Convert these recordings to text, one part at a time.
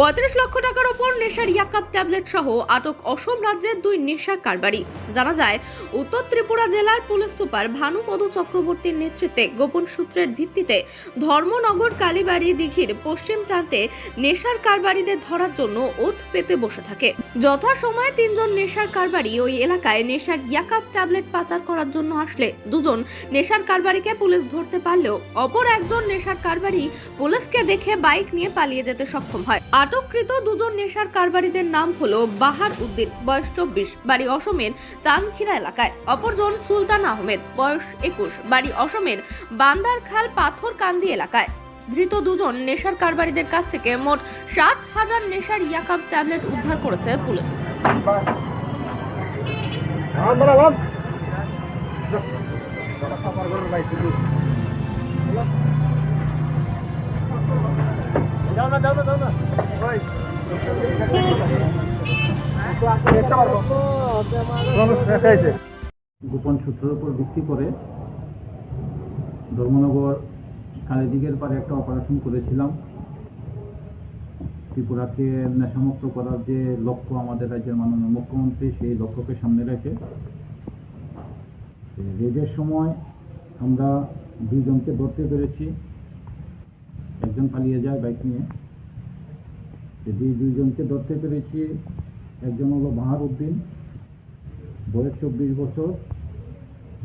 পঁয়ত্রিশ লক্ষ টাকার ওপর নেশার ইয়াকাপ ট্যাবলেট সহ আটক অসম রাজ্যের দুই নেশা কারবারি। জানা যায়, উত্তর ত্রিপুরা জেলার পুলিশ সুপার ভানুপদ চক্রবর্তীর নেতৃত্বে গোপন সূত্রের ভিত্তিতে ধর্মনগর কালীবাড়ি দিঘির পশ্চিম প্রান্তে নেশার কারবারিদের ধরার জন্য ওথ পেতে বসে থাকে। যথাসময়ে তিনজন নেশার কারবারি ওই এলাকায় নেশার ইয়াকাপ ট্যাবলেট পাচার করার জন্য আসলে দুজন নেশার কারবারিকে পুলিশ ধরতে পারলেও অপর একজন নেশার কারবারি পুলিশকে দেখে বাইক নিয়ে পালিয়ে যেতে সক্ষম হয়। আটককৃত দুজন নেশার কারবারিদের নাম হলো বাহার উদ্দিন, বয়স চব্বিশ, বাড়ি অসমের চানখিরা এলাকায়। অপরজন সুলতান আহমেদ, বয়স একুশ, বাড়ি অসমের বান্দারখাল পাথর কান্দি এলাকায়। ধৃত দুজন নেশার কারবারিদের কাছ থেকে মোট সাত হাজার নেশার ইয়াকাব ট্যাবলেট উদ্ধার করেছে পুলিশ। যাও না যাও না যাও না। গোপন সূত্রের উপর ভিত্তি করে ধর্মনগর কালীদিঘের পারে একটা অপারেশন করেছিলাম। ত্রিপুরাকে নেশামুক্ত করার যে লক্ষ্য আমাদের রাজ্যের মাননীয় মুখ্যমন্ত্রী, সেই লক্ষ্যকে সামনে রেখে রেজের সময় আমরা দুইজনকে ধরতে পেরেছি। একজন পালিয়ে যায় বাইক নিয়ে। যে দুইজনকে ধরতে পেরেছি, একজন হলো বাহার উদ্দিন বয়স চব্বিশ বছর,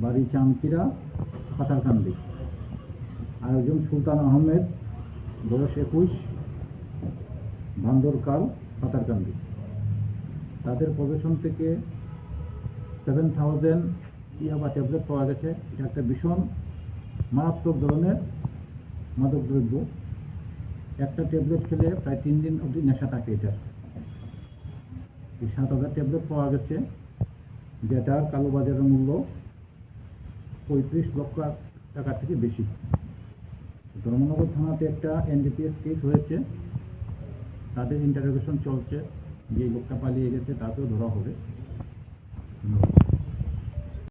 বাড়ি চামকিরা পাতারকান্দি আর একজন সুলতান আহমেদ, বয়স একুশ ভান্দরকাল পাতারকান্দি তাদের প্রবেশন থেকে সেভেন থাউজেন্ড ইয়াবা ট্যাবলেট পাওয়া গেছে। এটা একটা ভীষণ মারাত্মক ধরনের মাদকদ্রব্য। একটা ট্যাবলেট খেলে প্রায় তিন দিন অবধি নেশা থাকে এটার। এই সাত হাজার ট্যাবলেট পাওয়া গেছে। যেটার কালোবাজারের মূল্য পঁয়ত্রিশ লক্ষ টাকা থেকে বেশি। ধর্মনগর থানাতে একটা এনডিপিএস কেস হয়েছে। তাদের ইন্টারোগেশন চলছে। যে লোকটা পালিয়ে গেছে, তাকেও ধরা হবে। ধন্যবাদ।